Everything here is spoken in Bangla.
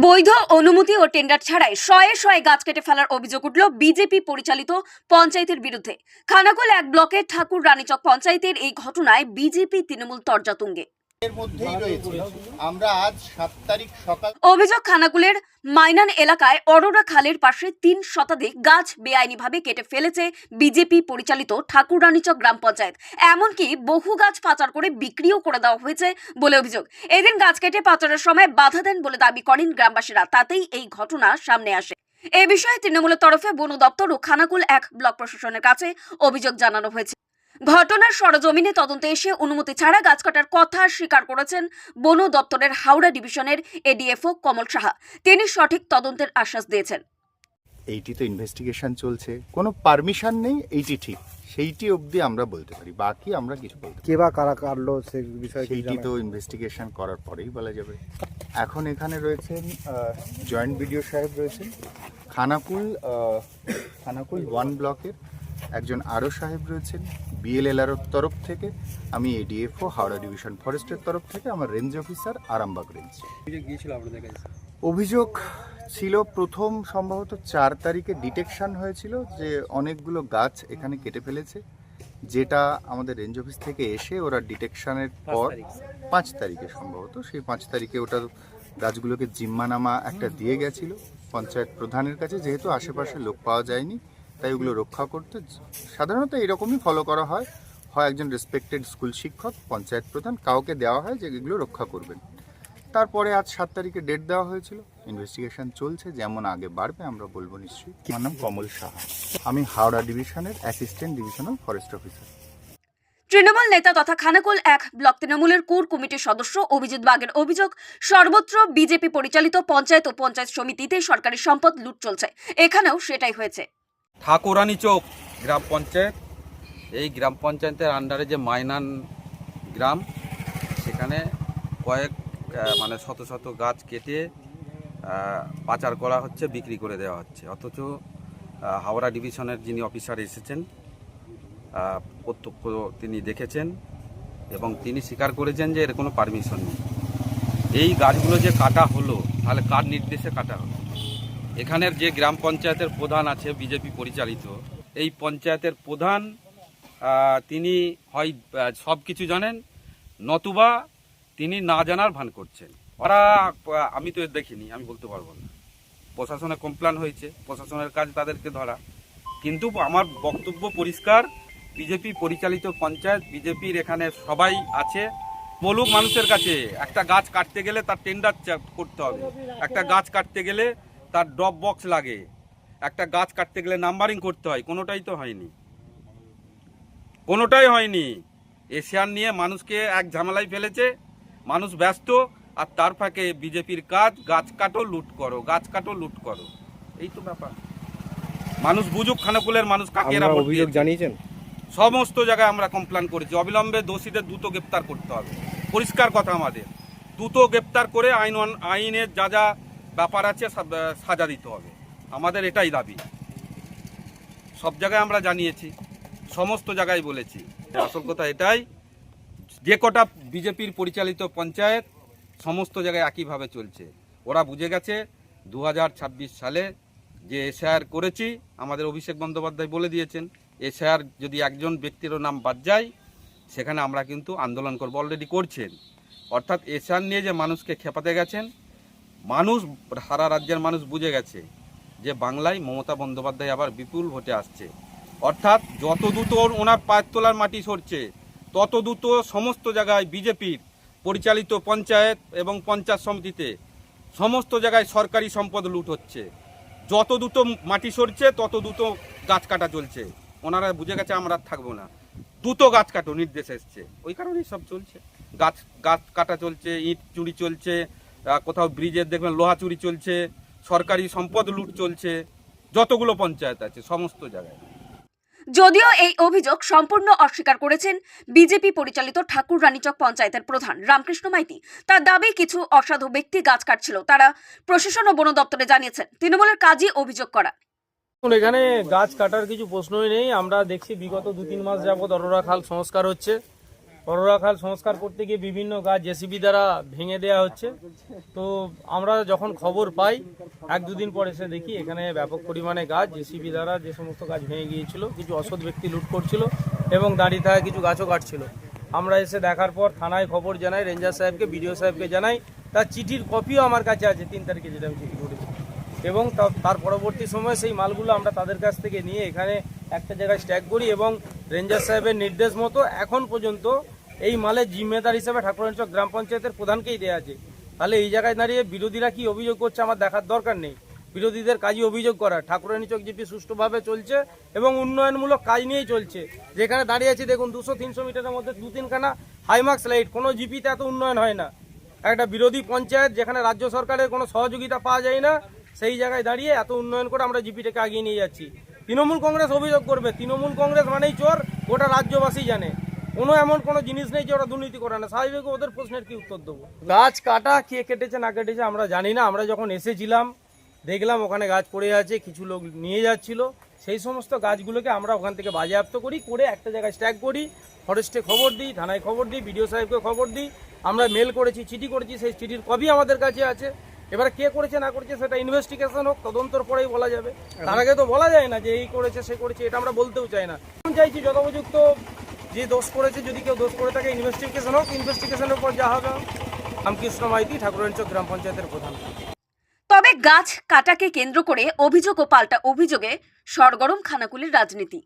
বৈধ অনুমতি ও টেন্ডার ছাড়াই শয়ে শয়ে গাছ কেটে ফেলার অভিযোগ উঠল বিজেপি পরিচালিত পঞ্চায়েতের বিরুদ্ধে। খানাকুল এক ব্লকের ঠাকুর রানীচক পঞ্চায়েতের এই ঘটনায় বিজেপি তৃণমূল তর্জাতুঙ্গে অভিযোগ, খানাকুলের মাইনান এলাকায় অরোরা খালের পাশে তিন শতাধিক গাছ বেআইনিভাবে কেটে ফেলেছে বিজেপি পরিচালিত ঠাকুররানীচক গ্রাম পঞ্চায়েত। এমনকি বহু গাছ পাচার করে বিক্রিও করে দেওয়া হয়েছে বলে অভিযোগ। এদিন গাছ কেটে পাচারের সময় বাধা দেন বলে দাবি করেন গ্রামবাসীরা। তাতেই এই ঘটনা সামনে আসে। এ বিষয়ে তৃণমূলের তরফে বন দপ্তর ও খানাকুল এক ব্লক প্রশাসনের কাছে অভিযোগ জানানো হয়েছে। ঘটনার সরজমিনে তদন্তে এসে অনুমতি ছাড়া গাছ কাটার কথা স্বীকার করেছেন বন দপ্তরের হাওড়া ডিভিশনের এডিএফও কমল সাহা। তিনি সঠিক তদন্তের আশ্বাস দিয়েছেন। এইটি তো ইনভেস্টিগেশন চলছে। কোনো পারমিশন নেই এইটি ঠিক। সেইটি অবধি আমরা বলতে পারি। বাকি আমরা কিছু বলতে কে বা কারা কাটলো সে বিষয়ে কি সেইটি জানা? তো ইনভেস্টিগেশন করার পরেই বলা যাবে। এখন এখানে রয়েছেন জয়েন্ট বিডিও সাহেব রয়েছেন। খানাকুল আহ, খানাকুল ওয়ান ব্লকের একজন আরও সাহেব রয়েছেন বিএলএলআর তরফ থেকে আমি এডিএফও হাওড়া ডিভিশন ফরেস্টের তরফ থেকে আমার রেঞ্জ অফিসার আরামবাগ রেঞ্জ। অভিযোগ ছিল প্রথম সম্ভবত চার তারিখে ডিটেকশন হয়েছিল যে অনেকগুলো গাছ এখানে কেটে ফেলেছে যেটা আমাদের রেঞ্জ অফিস থেকে এসে ওরা ডিটেকশনের পর পাঁচ তারিখে সম্ভবত সেই পাঁচ তারিখে ওটা গাছগুলোকে জিম্মানামা একটা দিয়ে গেছিল পঞ্চায়েত প্রধানের কাছে যেহেতু আশেপাশে লোক পাওয়া যায়নি তাই ওগুলো রক্ষা করতে সাধারণত এরকমই ফলো করা হয়। হয় একজন রেসপেক্টেড স্কুল শিক্ষক পঞ্চায়েত প্রধান কাউকে দেওয়া হয় যে এগুলো রক্ষা করবেন। তারপরে আজ সাত তারিখে ডেট দেওয়া হয়েছিল। ইনভেস্টিগেশন চলছে যেমন আগে বাড়বে আমরা বলব নিশ্চয়ই। আমার নাম কমল সাহা। আমি হাওড়া ডিভিশনের assistant divisional forest officer Trinamool নেতা তথা খানাকুল এক ব্লক তৃণমূলের কোর কমিটির সদস্য অভিজিৎ বাগের অভিযোগ সর্বত্র বিজেপি পরিচালিত পঞ্চায়েত ও পঞ্চায়েত সমিতিতে সরকারি সম্পদ লুট চলছে। এখানেও সেটাই হয়েছে। ঠাকুরানী চৌক, গ্রাম পঞ্চায়েত। এই গ্রাম পঞ্চায়েতের আন্ডারে যে মাইনান গ্রাম, সেখানে কয়েক মানে শত শত গাছ কেটে পাচার করা হচ্ছে, বিক্রি করে দেওয়া হচ্ছে। অথচ হাওড়া ডিভিশনের যিনি অফিসার এসেছেন প্রত্যক্ষ তিনি দেখেছেন এবং তিনি স্বীকার করেছেন যে এর কোনো পারমিশন নেই। এই গাছগুলো যে কাটা হলো, তাহলে কার নির্দেশে কাটা হলো? এখানের যে গ্রাম পঞ্চায়েতের প্রধান আছে বিজেপি পরিচালিত, এই পঞ্চায়েতের প্রধান তিনি হয় সব কিছু জানেন, নতুবা তিনি না জানার ভান করছেন। ওরা আমি তো দেখিনি, আমি বলতে পারব না। প্রশাসনে কমপ্লেন হয়েছে, প্রশাসনের কাজ তাদেরকে ধরা। কিন্তু আমার বক্তব্য পরিষ্কার, বিজেপি পরিচালিত পঞ্চায়েত, বিজেপির এখানে সবাই আছে। বলুক মানুষের কাছে একটা গাছ কাটতে গেলে তার টেন্ডার করতে হবে। একটা গাছ কাটতে গেলে তার ড্রপ বক্স লাগে। একটা গাছ কাটতে গেলে নাম্বারিং করতে হয় কোনোটাই তো হয়নি। কোনোটাই হয়নি। এশিয়ান নিয়ে মানুষকে এক ঝামেলায় ফেলেছে মানুষ ব্যস্ত আর তার ফাঁকে বিজেপির কাজ গাছ কাটো লুট করো গাছ কাটো লুট করো। এই তো ব্যাপার। মানুষ বুঝুক খানাকুলের মানুষ কাকে অভিযোগ জানিয়েছেন? সমস্ত জায়গায় আমরা কমপ্লেন করেছি। অবিলম্বে দোষীদের দ্রুত গ্রেপ্তার করতে হবে। পরিষ্কার কথা আমাদের। দ্রুত গ্রেপ্তার করে আইন আইনের যা যা ব্যাপার আছে সাজা দিতে হবে। আমাদের এটাই দাবি। সব জায়গায় আমরা জানিয়েছি, সমস্ত জায়গায় বলেছি। আসল কথা এটাই, যে কটা বিজেপির পরিচালিত পঞ্চায়েত, সমস্ত জায়গায় একইভাবে চলছে। ওরা বুঝে গেছে দু হাজার ছাব্বিশ সালে যে এসআর করেছি, আমাদের অভিষেক বন্দ্যোপাধ্যায় বলে দিয়েছেন এসআর যদি একজন ব্যক্তিরও নাম বাদ যায়, সেখানে আমরা কিন্তু আন্দোলন করব। অলরেডি করছেন। অর্থাৎ এসআর নিয়ে যে মানুষকে খেপাতে গেছেন মানুষ, সারা রাজ্যের মানুষ বুঝে গেছে যে বাংলায় মমতা বন্দ্যোপাধ্যায় আবার বিপুল ভোটে আসছে। অর্থাৎ যত দ্রুত ওনার পায়ের তোলার মাটি সরছে, তত দ্রুত সমস্ত জায়গায় বিজেপির পরিচালিত পঞ্চায়েত এবং পঞ্চায়েত সমিতিতে সমস্ত জায়গায় সরকারি সম্পদ লুট হচ্ছে। যত দ্রুত মাটি সরছে, তত দ্রুত গাছ কাটা চলছে। ওনারা বুঝে গেছে, আমরা থাকব না। দ্রুত গাছ কাটো, নির্দেশ এসছে। ওই কারণেই সব চলছে। গাছ গাছ কাটা চলছে, ইট চুরি চলছে কোথাও ব্রিজের দেখবেন লোহা চুরি চলছে সরকারি সম্পদ লুট চলছে যতগুলো পঞ্চায়েত আছে সমস্ত জায়গায়। যদিও এই অভিযোগ সম্পূর্ণ অস্বীকার করেছেন বিজেপি পরিচালিত ঠাকুর রানীচক পঞ্চায়েতের প্রধান রামকৃষ্ণ মাইতি। তার দাবি কিছু অসাধু ব্যক্তি গাছ কাটছিল তারা প্রশাসন ও বন দপ্তরে জানিয়েছেন। তৃণমূলের কাজই অভিযোগ করা। এখন এখানে গাছ কাটার কিছু প্রশ্নই নেই। আমরা দেখছি বিগত দু তিন মাস যাবৎ অরোরা খাল সংস্কার হচ্ছে। অরোরা খাল সংস্কার করতে গিয়ে বিভিন্ন গাছ জেসিবি দ্বারা ভেঙে দেওয়া হচ্ছে। তো আমরা যখন খবর পাই, এক দুদিন পর এসে দেখি এখানে ব্যাপক পরিমাণে গাছ জেসিবি দ্বারা যে সমস্ত গাছ ভেঙে গিয়েছিল, কিছু অসৎ ব্যক্তি লুট করছিল এবং দাঁড়িয়ে থাকা কিছু গাছও কাটছিল। আমরা এসে দেখার পর থানায় খবর জানাই, রেঞ্জার সাহেবকে, বিডিও সাহেবকে জানাই, তার চিঠির কপিও আমার কাছে আছে, তিন তারিখে যেটা আমি চিঠি করেছি। এবং তার পরবর্তী সময়ে সেই মালগুলো আমরা তাদের কাছ থেকে নিয়ে এখানে একটা জায়গায় স্ট্যাক করি এবং রেঞ্জার সাহেবের নির্দেশ মতো এখন পর্যন্ত এই মালের জিম্মেদার হিসেবে ঠাকুরাঞ্চক গ্রাম পঞ্চায়েতের প্রধানকেই দেওয়া আছে। তাহলে এই জায়গায় দাঁড়িয়ে বিরোধীরা কি অভিযোগ করছে আমার দেখার দরকার নেই। বিরোধীদের কাজই অভিযোগ করা। ঠাকুরানীচক জিপি সুষ্ঠুভাবে চলছে এবং উন্নয়নমূলক কাজ নিয়েই চলছে। যেখানে দাঁড়িয়ে আছি, দেখুন, দুশো, তিনশো মিটারের মধ্যে দু তিনখানা হাইমার্কস লাইট কোনো জিপিতে এত উন্নয়ন হয় না। একটা বিরোধী পঞ্চায়েত যেখানে রাজ্য সরকারের কোনো সহযোগিতা পাওয়া যায় না, সেই জায়গায় দাঁড়িয়ে এত উন্নয়ন করে আমরা জিপিটাকে আগিয়ে নিয়ে যাচ্ছি। তৃণমূল কংগ্রেস অভিযোগ করবে। তৃণমূল কংগ্রেস মানেই চোর, গোটা রাজ্যবাসী জানে। কোনো এমন কোনো জিনিস নেই যে ওরা দুর্নীতি করে না। স্বাভাবিক ওদের প্রশ্নের কি উত্তর দেবো? গাছ কাটা, কে কেটেছে, না কেটেছে আমরা জানি না। আমরা যখন এসেছিলাম, দেখলাম ওখানে গাছ পড়ে আছে, কিছু লোক নিয়ে যাচ্ছিল। সেই সমস্ত গাছগুলোকে আমরা ওখান থেকে বাজেয়াপ্ত করি, করে একটা জায়গায় স্ট্যাক করি। ফরেস্টে খবর দিই, থানায় খবর দিই বিডিও সাহেবকে খবর দিই। আমরা মেল করেছি, চিঠি করেছি, সেই চিঠির কপি আমাদের কাছে আছে। এবারে কে করেছে, না করেছে সেটা ইনভেস্টিগেশন হোক, তদন্তর পরেই বলা যাবে। তার আগে তো বলা যায় না যে এই করেছে, সে করেছে, এটা আমরা বলতেও চাই না। আমি চাইছি যথোপযুক্ত যে দোষ করেছে, যদি কেউ দোষ করে থাকে ইনভেস্টিগেশন হোক ইনভেস্টিগেশনের পর যা হবে রামকৃষ্ণ মাইতি ঠাকুরাঞ্চক গ্রাম পঞ্চায়েতের প্রধান। তবে গাছ কাটাকে কেন্দ্র করে অভিযোগ ও পাল্টা অভিযোগে সরগরম খানাকুলির রাজনীতি।